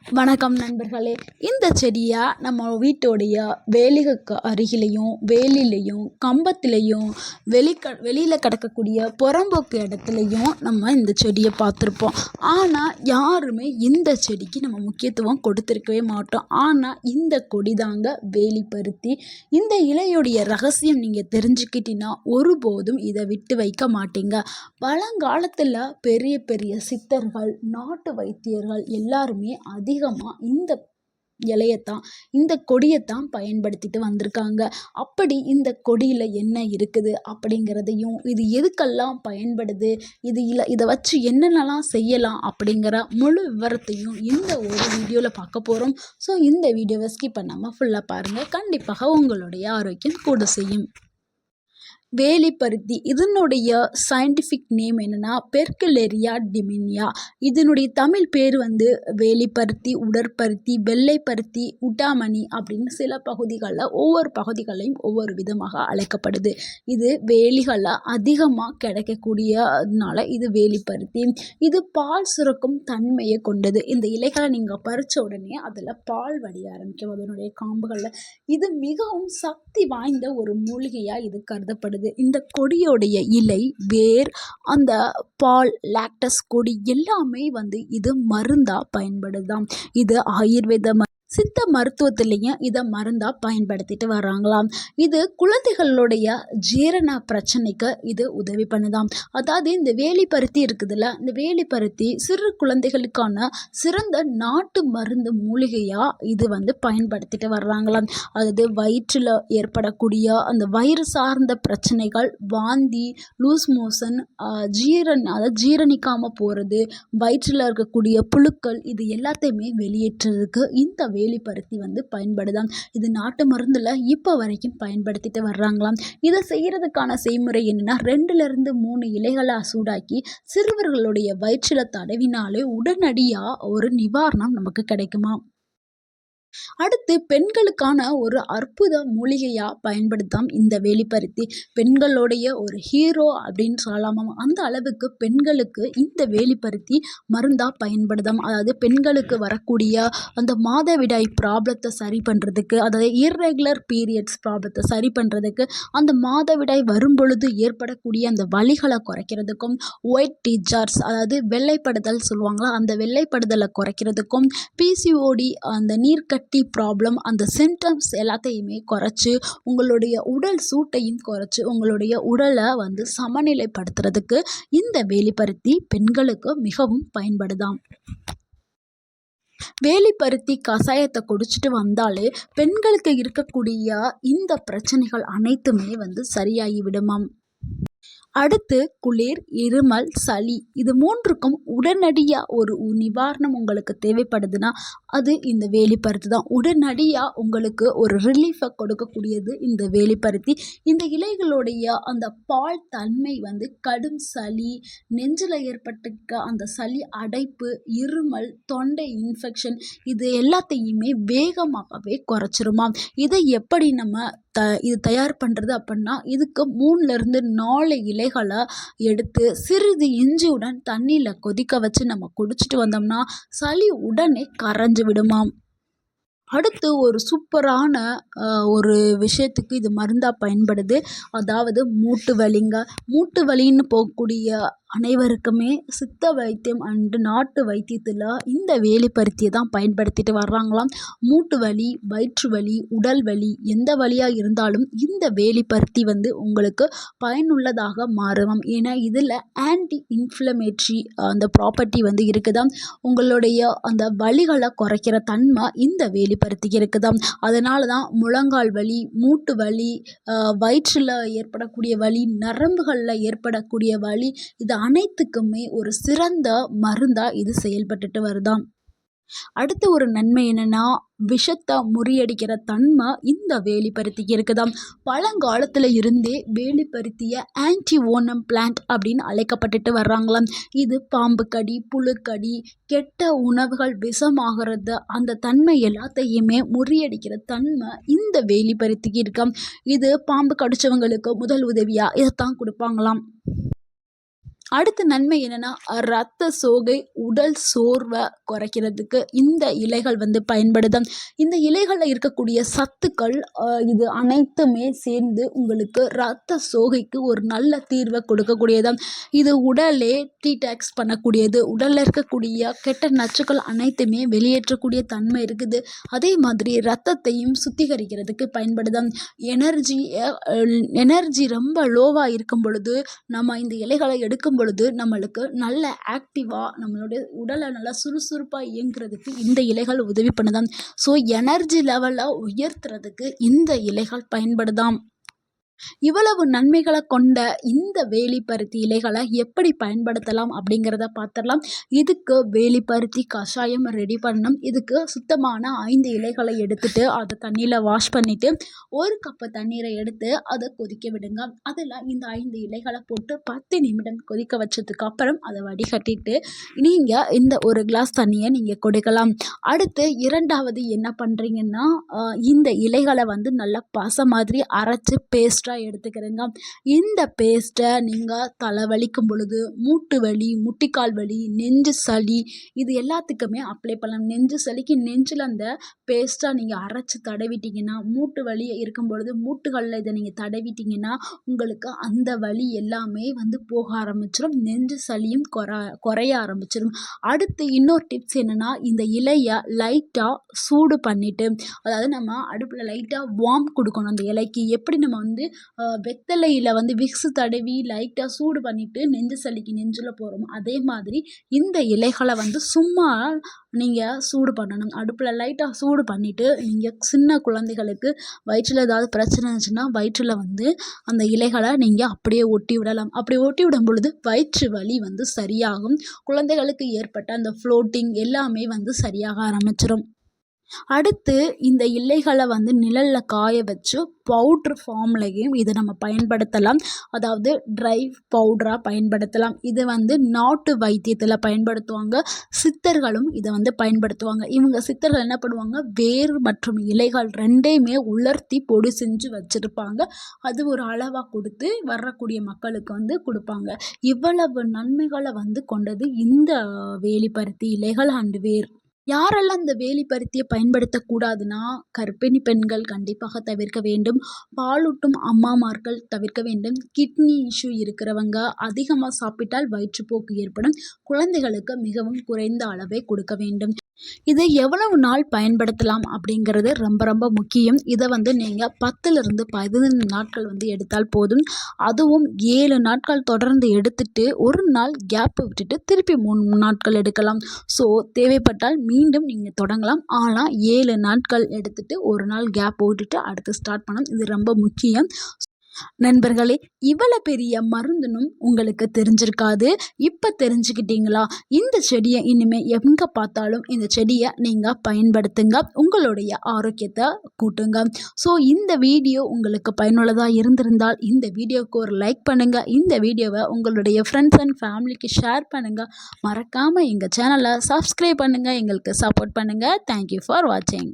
வணக்கம் நண்பர்களே. இந்த செடியை நம்ம வீட்டோடைய வேலிகளுக்கு அருகிலையும் வேலிலையும் கம்பத்துலேயும் வெளிக்க வெளியில் கிடக்கக்கூடிய புறம்போக்கு இடத்துலையும் நம்ம இந்த செடியை பார்த்துருப்போம். ஆனால் யாருமே இந்த செடிக்கு நம்ம முக்கியத்துவம் கொடுத்துருக்கவே மாட்டோம். ஆனால் இந்த கொடி தாங்க வேலி பருத்தி. இந்த இலையுடைய ரகசியம் நீங்கள் தெரிஞ்சுக்கிட்டீங்கன்னா ஒருபோதும் இதை விட்டு வைக்க மாட்டீங்க. பழங்காலத்தில் பெரிய பெரிய சித்தர்கள் நாட்டு வைத்தியர்கள் எல்லாருமே அதிகமாக இந்த இலையத்தான் இந்த கொடியைத்தான் பயன்படுத்திட்டு வந்திருக்காங்க. அப்படி இந்த கொடியில் என்ன இருக்குது அப்படிங்கிறதையும் இது எதுக்கெல்லாம் பயன்படுது இது இல்லை இதை வச்சு என்னென்னலாம் செய்யலாம் அப்படிங்கிற முழு விவரத்தையும் இந்த ஒரு வீடியோவில் பார்க்க போகிறோம் ஸோ இந்த வீடியோவை ஸ்கிப் பண்ணாமல் ஃபுல்லாக பாருங்கள் கண்டிப்பாக உங்களுடைய ஆரோக்கியம் கூட செய்யும். வேலிப்பருத்தி. இதனுடைய சயின்டிஃபிக் நேம் என்னென்னா பெர்குலேரியா டிமினியா இதனுடைய தமிழ் பேர் வந்து வேலிப்பருத்தி உடற்பருத்தி வெள்ளைப்பருத்தி உட்டாமணி அப்படின்னு சில பகுதிகளில் ஒவ்வொரு பகுதிகளையும் ஒவ்வொரு விதமாக அழைக்கப்படுது. இது வேலிகளில் அதிகமாக கிடைக்கக்கூடியதுனால இது வேலிப்பருத்தி. இது பால் சுரக்கும் தன்மையை கொண்டது. இந்த இலைகளை நீங்கள் பறித்த உடனே அதில் பால் வடிய ஆரம்பிக்கும். அதனுடைய காம்புகளில். இது மிகவும் சக்தி வாய்ந்த ஒரு மூலிகையாக இது கருதப்படுது. இந்த கொடியோடைய இலை வேர் அந்த பால் லாக்டஸ் கொடி எல்லாமே வந்து இது மருந்தாக பயன்படுதாம். இது ஆயுர்வேத ம சித்த மருத்துவத்திலையும் இதை மருந்தாக பயன்படுத்திட்டு வர்றாங்களாம். இது குழந்தைகளுடைய ஜீரண பிரச்சனைக்கு இது உதவி பண்ணுதாம். அதாவது இந்த வேலி பருத்தி இருக்குதுல்ல இந்த வேலி பருத்தி சிறு குழந்தைகளுக்கான சிறந்த நாட்டு மருந்து மூலிகையாக இது வந்து பயன்படுத்திட்டு வர்றாங்களாம். அதாவது வயிற்றில் ஏற்படக்கூடிய அந்த வயிறு சார்ந்த பிரச்சனைகள் வாந்தி லூஸ் மோஷன் ஜீரண் அதாவது ஜீரணிக்காமல் போகிறது வயிற்றில் இருக்கக்கூடிய புழுக்கள் இது எல்லாத்தையுமே வெளியேற்றுறதுக்கு இந்த வே பருத்தி வந்து பயன்படுதாம். இது நாட்டு மருந்தில் இப்போ வரைக்கும் பயன்படுத்திட்டு வர்றாங்களாம். இதை செய்கிறதுக்கான செய்முறை என்னென்னா ரெண்டுலேருந்து மூணு இலைகளை சூடாக்கி சிறுவர்களுடைய வயிற்றில் தடவினாலே உடனடியாக ஒரு நிவாரணம் நமக்கு கிடைக்குமா அடுத்து பெண்களுக்கான ஒரு அற்புத மூலிகையாக பயன்படுத்தாம் இந்த வேலிப்பருத்தி. பெண்களுடைய ஒரு ஹீரோ அப்படின்னு சொல்லலாமாம் அந்த அளவுக்கு பெண்களுக்கு இந்த வேலிப்பருத்தி மருந்தாக பயன்படுதாம். அதாவது பெண்களுக்கு வரக்கூடிய அந்த மாதவிடாய் ப்ராப்ளத்தை சரி பண்ணுறதுக்கு அதாவது இர்ரெகுலர் பீரியட்ஸ் ப்ராப்ளத்தை சரி பண்ணுறதுக்கு அந்த மாதவிடாய் வரும்பொழுது ஏற்படக்கூடிய அந்த வலிகளை குறைக்கிறதுக்கும் ஒயிட் டீச்சர்ஸ் அதாவது வெள்ளைப்படுதல் சொல்லுவாங்களா அந்த வெள்ளைப்படுதலை குறைக்கிறதுக்கும் பிசிஓடி அந்த நீர்க்கட்டி கட்டி ப்ராப்ளம் அந்த சிம்டம்ஸ் எல்லாத்தையுமே குறைச்சி உங்களுடைய உடல் சூட்டையும் குறைச்சி உங்களுடைய உடலை வந்து சமநிலைப்படுத்துறதுக்கு இந்த வேலிப்பருத்தி பெண்களுக்கு மிகவும் பயன்படுதாம். வேலிப்பருத்தி கஷாயத்தை குடிச்சிட்டு வந்தாலே பெண்களுக்கு இருக்கக்கூடிய இந்த பிரச்சனைகள் அனைத்துமே வந்து சரியாகி விடுமாம் அடுத்து குளிர் இருமல் சளி. இது மூன்றுக்கும் உடனடியாக ஒரு நிவாரணம் உங்களுக்கு தேவைப்படுதுன்னா அது இந்த வேலிப்பருத்தி தான். உடனடியாக உங்களுக்கு ஒரு ரிலீஃபை கொடுக்கக்கூடியது இந்த வேலிப்பருத்தி. இந்த இலைகளுடைய அந்த பால் தன்மை வந்து கடும் சளி நெஞ்சில் ஏற்பட்டிருக்க அந்த சளி அடைப்பு இருமல் தொண்டை இன்ஃபெக்ஷன் இது எல்லாத்தையுமே வேகமாகவே குறைச்சிருமாம் இதை எப்படி நம்ம த இது தயார் பண்ணுறது அப்படின்னா இதுக்கு மூணுலேருந்து நாலு இலைகளை எடுத்து சிறிது இஞ்சியுடன் தண்ணியில் கொதிக்க வச்சு நம்ம குடிச்சிட்டு வந்தோம்னா சளி உடனே கரைஞ்சி விடுமாம். அடுத்து ஒரு சூப்பரான ஒரு விஷயத்துக்கு இது மருந்தாக பயன்படுது. அதாவது மூட்டு வலிங்க. மூட்டு வலின்னு போகக்கூடிய அனைவருக்குமே சித்த வைத்தியம் அண்டு நாட்டு வைத்தியத்தில் இந்த வேலிப்பருத்தியை தான் பயன்படுத்திட்டு வர்றாங்களாம். மூட்டு வலி வயிற்று வலி உடல் வலி எந்த வலியாக இருந்தாலும் இந்த வேலிப்பருத்தி வந்து உங்களுக்கு பயனுள்ளதாக மாறும். ஏன்னா இதில் ஆன்டி இன்ஃப்ளமேட்ரி அந்த ப்ராப்பர்ட்டி வந்து இருக்குதாம். உங்களுடைய அந்த வலிகளை குறைக்கிற தன்மை இந்த வேலி வேலிப்பருத்திக்கு இருக்குதாம் அதனால தான் முழங்கால் வலி மூட்டு வலி வயிற்றில் ஏற்படக்கூடிய வலி நரம்புகளில் ஏற்படக்கூடிய வலி இது அனைத்துக்குமே ஒரு சிறந்த மருந்தாக இது செயல்பட்டுட்டு வருதாம். அடுத்த ஒரு நன்மை என்னென்னா விஷத்தை முறியடிக்கிற தன்மை இந்த வேலிப்பருத்திக்கு இருக்குதாம். பழங்காலத்தில் இருந்தே வேலிப்பருத்தியை ஆன்டி ஓனம் பிளான்ட் அப்படின்னு அழைக்கப்பட்டுட்டு வர்றாங்களாம். இது பாம்பு கடி புழுக்கடி கெட்ட உணவுகள் விஷமாகிறது அந்த தன்மை எல்லாத்தையுமே முறியடிக்கிற தன்மை இந்த வேலிப்பருத்திக்கு இருக்காம். இது பாம்பு கடிச்சவங்களுக்கு முதல் உதவியாக இதைத்தான் கொடுப்பாங்களாம். அடுத்த நன்மை என்னென்னா ரத்த சோகை உடல் சோர்வை குறைக்கிறதுக்கு இந்த இலைகள் வந்து பயன்படுது இந்த இலைகளில் இருக்கக்கூடிய சத்துக்கள் இது அனைத்துமே சேர்ந்து உங்களுக்கு ரத்த சோகைக்கு ஒரு நல்ல தீர்வை கொடுக்கக்கூடியது இது உடலே டீடாக்ஸ் பண்ணக்கூடியது. உடலில் இருக்கக்கூடிய கெட்ட நச்சுக்கள் அனைத்துமே வெளியேற்றக்கூடிய தன்மை இருக்குது. அதே மாதிரி ரத்தத்தையும் சுத்திகரிக்கிறதுக்கு பயன்படுது எனர்ஜி எனர்ஜி ரொம்ப லோவாக இருக்கும் பொழுது நம்ம இந்த இலைகளை எடுக்கும் பொழுது நம்மளுக்கு நல்ல ஆக்டிவாக நம்மளுடைய உடலை நல்லா சுறுசுறுப்பாக இயங்குறதுக்கு இந்த இலைகள் உதவி பண்ணுதாம் ஸோ எனர்ஜி லெவலை உயர்த்துறதுக்கு இந்த இலைகள் பயன்படுதாம். இவ்வளவு நன்மைகளை கொண்ட இந்த வேலிப்பருத்தி இலைகளை எப்படி பயன்படுத்தலாம் அப்படிங்கிறத பார்த்துடலாம். இதுக்கு வேலிப்பருத்தி கஷாயம் ரெடி பண்ணணும். இதுக்கு சுத்தமான ஐந்து இலைகளை எடுத்துட்டு அதை தண்ணியில் வாஷ் பண்ணிவிட்டு ஒரு கப்பு தண்ணீரை எடுத்து அதை கொதிக்க விடுங்க. அதில் இந்த ஐந்து இலைகளை போட்டு பத்து நிமிடம் கொதிக்க வச்சதுக்கு அப்புறம் அதை வடிகட்டிட்டு நீங்கள் இந்த ஒரு கிளாஸ் தண்ணியை நீங்கள் கொடுக்கலாம். அடுத்து இரண்டாவது என்ன பண்ணுறீங்கன்னா இந்த இலைகளை வந்து நல்லா பச மாதிரி அரைச்சி பேஸ்ட்டாக பேஸ்ட்டாக எடுத்துக்கிறேங்க. இந்த பேஸ்ட்டை நீங்கள் தலைவலிக்கும் பொழுது மூட்டு வலி முட்டிக்கால் வலி நெஞ்சு சளி இது எல்லாத்துக்குமே அப்ளை பண்ணலாம். நெஞ்சு சளிக்கு நெஞ்சில் அந்த பேஸ்ட்டாக நீங்கள் அரைச்சி தடவிட்டிங்கன்னா மூட்டு வலி இருக்கும் பொழுது மூட்டுகளில் இதை நீங்கள் தடவிட்டிங்கன்னா உங்களுக்கு அந்த வலி எல்லாமே வந்து போக ஆரம்பிச்சிடும் நெஞ்சு சளியும் குறை குறைய ஆரம்பிச்சிடும் அடுத்து இன்னொரு டிப்ஸ் என்னென்னா இந்த இலையை லைட்டாக சூடு பண்ணிவிட்டு அதாவது நம்ம அடுப்பில் லைட்டாக வார்ம் கொடுக்கணும் அந்த இலைக்கு. எப்படி நம்ம வந்து வெத்தலையில் வந்து விக்ஸு தடவி லைட்டாக சூடு பண்ணிவிட்டு நெஞ்சு சளிக்கு நெஞ்சில் போகிறோம் அதே மாதிரி இந்த இலைகளை வந்து சும்மா நீங்கள் சூடு பண்ணணும். அடுப்பில் லைட்டாக சூடு பண்ணிவிட்டு நீங்கள் சின்ன குழந்தைகளுக்கு வயிற்றில் ஏதாவது பிரச்சனை இருந்துச்சுன்னா வயிற்றில் வந்து அந்த இலைகளை நீங்கள் அப்படியே ஒட்டி விடலாம். அப்படி ஒட்டி விடும் பொழுது வயிற்று வலி வந்து சரியாகும். குழந்தைகளுக்கு ஏற்பட்ட அந்த ஃப்ளோட்டிங் எல்லாமே வந்து சரியாக ஆரம்பிச்சிடும் அடுத்து இந்த இலைகளை வந்து நிழலில் காய வச்சு பவுட்ரு ஃபார்ம்லேயும் இதை நம்ம பயன்படுத்தலாம். அதாவது ட்ரை பவுடராக பயன்படுத்தலாம். இது வந்து நாட்டு வைத்தியத்தில் பயன்படுத்துவாங்க. சித்தர்களும் இதை வந்து பயன்படுத்துவாங்க. இவங்க சித்தர்கள் என்ன பண்ணுவாங்க? வேர் மற்றும் இலைகள் ரெண்டையுமே உலர்த்தி பொடி செஞ்சு வச்சுருப்பாங்க. அது ஒரு அளவாக கொடுத்து வரக்கூடிய மக்களுக்கு வந்து கொடுப்பாங்க. இவ்வளவு நன்மைகளை வந்து கொண்டது இந்த வேலிப்பருத்தி இலைகள் அண்டு வேர். யாரெல்லாம் இந்த வேலி பருத்தியை பயன்படுத்தக்கூடாதுன்னா கர்ப்பிணி பெண்கள் கண்டிப்பாக தவிர்க்க வேண்டும். பாலூட்டும் அம்மாமார்கள் தவிர்க்க வேண்டும். கிட்னி இஷ்யூ இருக்கிறவங்க அதிகமாக சாப்பிட்டால் வயிற்றுப்போக்கு ஏற்படும். குழந்தைகளுக்கு மிகவும் குறைந்த அளவே கொடுக்க வேண்டும். இதை எவ்வளவு நாள் பயன்படுத்தலாம் அப்படிங்கிறது ரொம்ப ரொம்ப முக்கியம். இதை வந்து நீங்கள் பத்துலேருந்து பதினைந்து நாட்கள் வந்து எடுத்தால் போதும். அதுவும் ஏழு நாட்கள் தொடர்ந்து எடுத்துட்டு ஒரு நாள் கேப் விட்டுட்டு திருப்பி மூணு நாட்கள் எடுக்கலாம். ஸோ தேவைப்பட்டால் மீண்டும் நீங்கள் தொடங்கலாம். ஆனால் ஏழு நாட்கள் எடுத்துட்டு ஒரு நாள் கேப் விட்டுட்டு அடுத்து ஸ்டார்ட் பண்ணலாம். இது ரொம்ப முக்கியம். நண்பர்களே இவ்வளோ பெரிய மருந்துனும் உங்களுக்கு தெரிஞ்சிருக்காது. இப்போ தெரிஞ்சுக்கிட்டீங்களா? இந்த செடியை இனிமேல் எங்கே பார்த்தாலும் இந்த செடியை நீங்கள் பயன்படுத்துங்க. உங்களுடைய ஆரோக்கியத்தை கூட்டுங்க. ஸோ இந்த வீடியோ உங்களுக்கு பயனுள்ளதாக இருந்திருந்தால் இந்த வீடியோவுக்கு ஒரு லைக் பண்ணுங்கள் இந்த வீடியோவை உங்களுடைய ஃப்ரெண்ட்ஸ் அண்ட் ஃபேமிலிக்கு ஷேர் பண்ணுங்கள் மறக்காமல் எங்கள் சேனலை சப்ஸ்கிரைப் பண்ணுங்கள் எங்களுக்கு சப்போர்ட் பண்ணுங்கள் தேங்க்யூ ஃபார் வாட்சிங்